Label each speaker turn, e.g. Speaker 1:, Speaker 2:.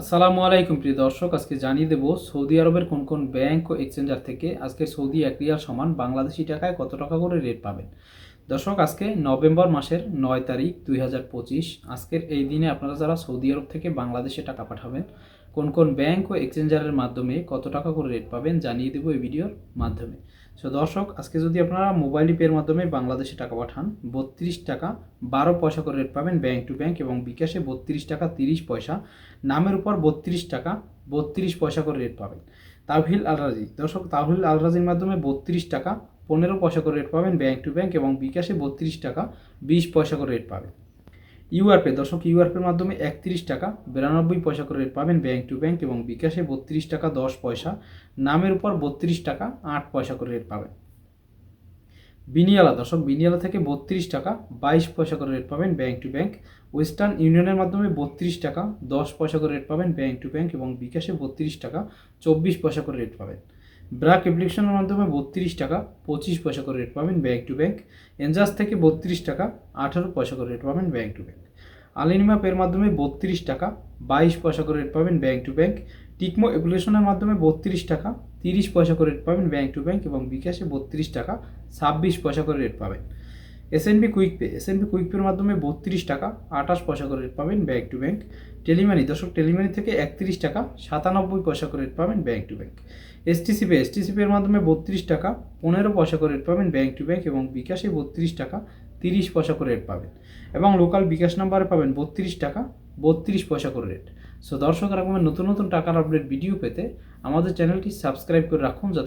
Speaker 1: আসসালামু আলাইকুম প্রিয় দর্শক, আজকে জানিয়ে দেব সৌদি আরবের কোন কোন ব্যাংক ও এক্সচেঞ্জার থেকে আজকে সৌদি এক রিয়াল সমান বাংলাদেশি টাকায় কত টাকা করে রেট পাবেন? দর্শক, আজকে নভেম্বর মাসের নয় তারিখ দুই হাজার পঁচিশ, আজকের এই দিনে আপনারা যারা সৌদি আরব থেকে বাংলাদেশে টাকা পাঠাবেন কোন কোন ব্যাংক ও এক্সচেঞ্জারের মাধ্যমে কত টাকা করে রেট পাবেন জানিয়ে দেবো এই ভিডিওর মাধ্যমে। সো দর্শক, আজকে যদি আপনারা মোবাইল পের মাধ্যমে বাংলাদেশে টাকা পাঠান, বত্রিশ টাকা বারো পয়সা করে রেট পাবেন ব্যাংক টু ব্যাংক এবং বিকাশে বত্রিশ টাকা তিরিশ পয়সা, নামের উপর বত্রিশ টাকা বত্রিশ পয়সা করে রেট পাবেন। তাহিল আলরাজি, দর্শক তাহিল আলরাজির মাধ্যমে বত্রিশ টাকা পনেরো পয়সা করে রেট পাবেন ব্যাংক টু ব্যাংক এবং বিকাশে বত্রিশ টাকা বিশ পয়সা করে রেট পাবেন। ইউআরপে দর্শক ইউআরপের মাধ্যমে একত্রিশ টাকা, বিরানব্বই পয়সা করে রেট পাবেন ব্যাংক টু ব্যাংক এবং বিকাশে বত্রিশ টাকা, দশ পয়সা। নামের উপর বত্রিশ টাকা, আট পয়সা করে রেট পাবেন। বিনিয়ালা, দর্শক, বিনিয়ালা থেকে বত্রিশ টাকা, বাইশ পয়সা করে রেট পাবেন ব্যাংক টু ব্যাংক ওয়েস্টার্ন ইউনিয়নের মাধ্যমে বত্রিশ টাকা, দশ পয়সা করে রেট পাবেন ব্যাংক টু ব্যাংক এবং বিকাশে বত্রিশ টাকা, চব্বিশ পয়সা করে রেট পাবেন। ব্রাক অ্যাপ্লিকেশনের মাধ্যমে বত্রিশ টাকা, পঁচিশ পয়সা করে রেট পাবেন ব্যাংক টু ব্যাংক এনজাস থেকে বত্রিশ টাকা, আঠারো পয়সা করে রেট পাবেন ব্যাংক টু ব্যাংক আলিনিমা পের মাধ্যমে বত্রিশ টাকা, বাইশ পয়সা করে রেট পাবেন ব্যাংক টু ব্যাংক টিকমো অ্যাপ্লিকেশনের মাধ্যমে বত্রিশ টাকা, তিরিশ পয়সা করে রেট পাবেন ব্যাংক টু ব্যাংক এবং বিকাশে বত্রিশ টাকা, ছাব্বিশ পয়সা করে রেট পাবেন। SNB quick pay SNB quick পের মাধ্যমে বত্রিশ টাকা, আঠাশ পয়সা করে রেট পাবেন ব্যাংক টু ব্যাংক টেলিমানি দর্শক টেলিমানি থেকে একত্রিশ টাকা, সাতানব্বই পয়সা করে রেট পাবেন bank to bank STC pay STC পের মাধ্যমে বত্রিশ টাকা, পনেরো পয়সা করে রেট পাবেন ব্যাংক টু ব্যাংক এবং বিকাশে বত্রিশ টাকা তিরিশ পয়সা করে রেট পাবেন। এবং লোকাল বিকাশ নাম্বারে পাবেন বত্রিশ টাকা, বত্রিশ পয়সা করে রেট সো দর্শক এরকমের নতুন নতুন টাকার আপডেট ভিডিও পেতে আমাদের চ্যানেলটি সাবস্ক্রাইব করে রাখুন যাতে